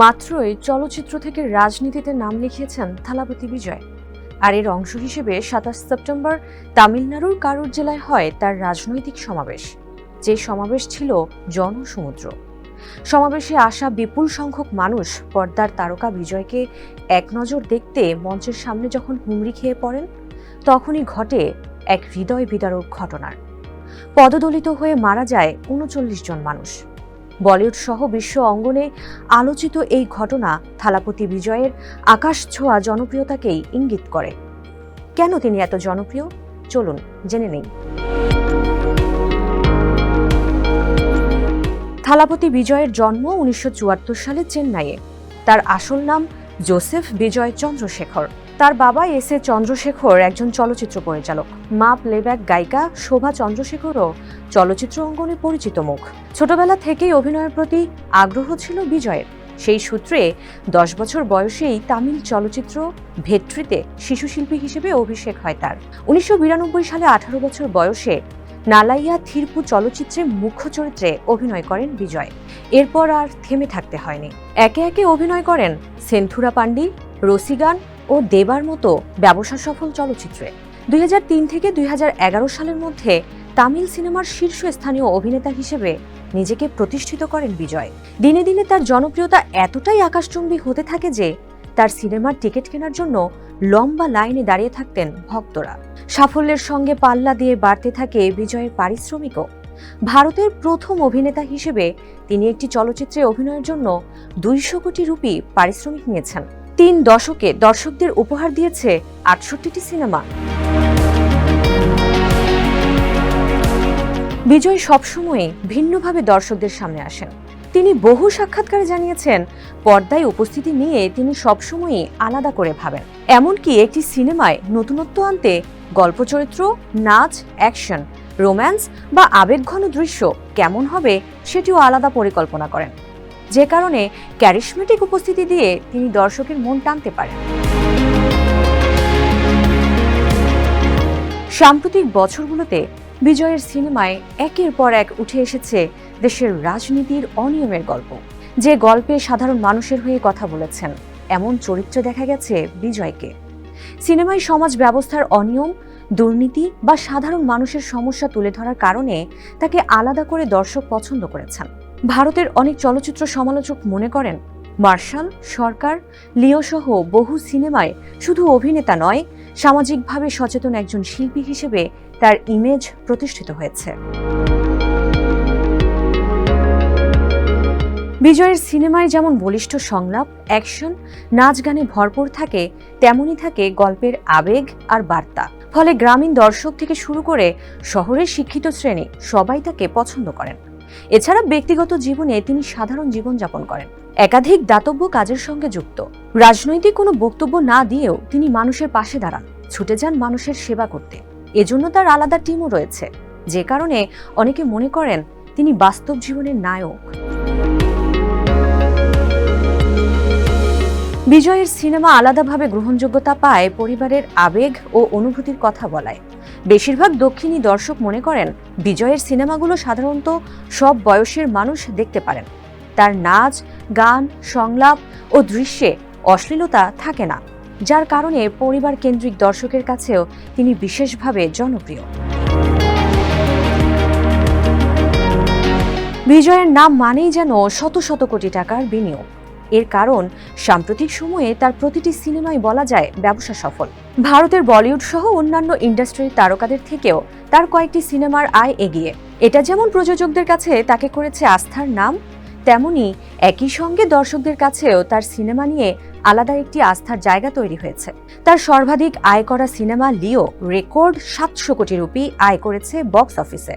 মাত্রই চলচ্চিত্র থেকে রাজনীতিতে নাম লিখিয়েছেন থালাপতি বিজয়। আর এর অংশ হিসেবে সাতাশ সেপ্টেম্বর তামিলনাড়ুর কারুর জেলায় হয় তার রাজনৈতিক সমাবেশ। যে সমাবেশ ছিল জনসমুদ্র। সমাবেশে আসা বিপুল সংখ্যক মানুষ পর্দার তারকা বিজয়কে এক নজর দেখতে মঞ্চের সামনে যখন হুমড়ি খেয়ে পড়েন, তখনই ঘটে এক হৃদয় বিদারক ঘটনার। পদদলিত হয়ে মারা যায় উনচল্লিশ জন মানুষ। বলিউড সহ বিশ্ব অঙ্গনে আলোচিত এই ঘটনা থালাপতি বিজয়ের আকাশ ছোঁয়া জনপ্রিয়তাকেই ইঙ্গিত করে। কেন তিনি এত জনপ্রিয়? চলুন জেনে নেই। থালাপতি বিজয়ের জন্ম উনিশশো চুয়াত্তর সালে চেন্নাইয়ে। তার আসল নাম জোসেফ বিজয় চন্দ্রশেখর। তার বাবা এস এ চন্দ্রশেখর একজন চলচ্চিত্র পরিচালক। মা প্লেব্যাক গায়িকা শোভা চন্দ্রশেখরও চলচ্চিত্র অঙ্গনে পরিচিত মুখ। ছোটবেলা থেকেই অভিনয়ের প্রতি আগ্রহ ছিল বিজয়ের। সেই সূত্রে দশ বছর বয়সেই তামিল চলচ্চিত্র ভেট্রিতে শিশুশিল্পী হিসেবে অভিষেক হয় তার। উনিশশো বিরানব্বই সালে আঠারো বছর বয়সে নালাইয়া থিরপু চলচ্চিত্রে মুখ্য চরিত্রে অভিনয় করেন বিজয়। এরপর আর থেমে থাকতে হয়নি। একে একে অভিনয় করেন সেন্থুরা পান্ডি রসিগান ও দেবার মতো ব্যবসা সফল চলচ্চিত্রে। দুই হাজার তিন থেকে দুই হাজার এগারো সালের মধ্যে তামিল সিনেমার শীর্ষস্থানীয় অভিনেতা হিসেবে নিজেকে প্রতিষ্ঠিত করেন বিজয়। দিনে দিনে তার জনপ্রিয়তা এতটাই আকাশচুম্বী হতে থাকে যে তার সিনেমার টিকিট কেনার জন্য লম্বা লাইনে দাঁড়িয়ে থাকতেন ভক্তরা। সাফল্যের সঙ্গে পাল্লা দিয়ে বাড়তে থাকে বিজয়ের পারিশ্রমিকও। ভারতের প্রথম অভিনেতা হিসেবে তিনি একটি চলচ্চিত্রে অভিনয়ের জন্য দুইশো কোটি রুপি পারিশ্রমিক নিয়েছেন। তিন দশকে দর্শকদের উপহার দিয়েছে আটষট্টিটি সিনেমা। বিজয় সবসময়ই ভিন্নভাবে দর্শকদের সামনে আসেন। তিনি বহু সাক্ষাৎকারে জানিয়েছেন, পর্দায় উপস্থিতি নিয়ে তিনি সবসময়ই আলাদা করে ভাবেন। এমনকি একটি সিনেমায় নতুনত্ব আনতে গল্প চরিত্র, নাচ, অ্যাকশন, রোম্যান্স বা আবেগঘন দৃশ্য কেমন হবে সেটিও আলাদা পরিকল্পনা করেন। যে কারণে ক্যারিশমেটিক উপস্থিতি দিয়ে তিনি দর্শকের মন টানতে পারেন। সাম্প্রতিক বছরগুলোতে বিজয়ের সিনেমায় একের পর এক উঠে এসেছে দেশের রাজনীতির অনিয়মের গল্প। যে গল্পে সাধারণ মানুষের হয়ে কথা বলেছেন, এমন চরিত্র দেখা গেছে বিজয়কে। সিনেমায় সমাজ ব্যবস্থার অনিয়ম, দুর্নীতি বা সাধারণ মানুষের সমস্যা তুলে ধরার কারণে তাকে আলাদা করে দর্শক পছন্দ করেছেন। ভারতের অনেক চলচ্চিত্র সমালোচক মনে করেন, মার্শাল, সরকার, লিও সহ বহু সিনেমায় শুধু অভিনেতা নয়, সামাজিকভাবে সচেতন একজন শিল্পী হিসেবে তার ইমেজ প্রতিষ্ঠিত হয়েছে। বিজয়ের সিনেমায় যেমন বলিষ্ঠ সংলাপ, অ্যাকশন, নাচ গানে ভরপুর থাকে, তেমনই থাকে গল্পের আবেগ আর বার্তা। ফলে গ্রামীণ দর্শক থেকে শুরু করে শহরের শিক্ষিত শ্রেণি সবাই তাকে পছন্দ করেন। এছাড়া ব্যক্তিগত জীবনে তিনি সাধারণ জীবনযাপন করেন। একাধিক দাতব্য কাজের সঙ্গে যুক্ত। রাজনৈতিক কোনো বক্তব্য না দিয়েও তিনি মানুষের পাশে দাঁড়ান, ছুটে যান মানুষের সেবা করতে। এজন্য তার আলাদা টিমও রয়েছে। যে কারণে অনেকে মনে করেন তিনি বাস্তব জীবনের নায়ক। বিজয়ের সিনেমা আলাদাভাবে গ্রহণযোগ্যতা পায় পরিবারের আবেগ ও অনুভূতির কথা বলায়। বেশিরভাগ দক্ষিণী দর্শক মনে করেন বিজয়ের সিনেমাগুলো সাধারণত সব বয়সের মানুষ দেখতে পারেন। তার নাচ, গান, সংলাপ ও দৃশ্যে অশ্লীলতা থাকে না, যার কারণে পরিবার কেন্দ্রিক দর্শকের কাছেও তিনি বিশেষভাবে জনপ্রিয়। বিজয়ের নাম মানেই যেন শত শত কোটি টাকার বিনিয়োগ। এর কারণ, সাম্প্রতিক সময়ে তার প্রতিটি সিনেমাই বলা যায় ব্যবসা সফল। ভারতের বলিউড সহ অন্যান্য ইন্ডাস্ট্রির তারকাদের থেকেও তার কয়েকটি সিনেমার আয় এগিয়ে। এটা যেমন প্রযোজকদের কাছে তাকে করেছে আস্থার নাম, তেমনি একই সঙ্গে দর্শকদের কাছেও তার সিনেমা নিয়ে আলাদা একটি আস্থার জায়গা তৈরি হয়েছে। তার সর্বাধিক আয় করা সিনেমা লিও রেকর্ড সাতশো কোটি রুপি আয় করেছে বক্স অফিসে।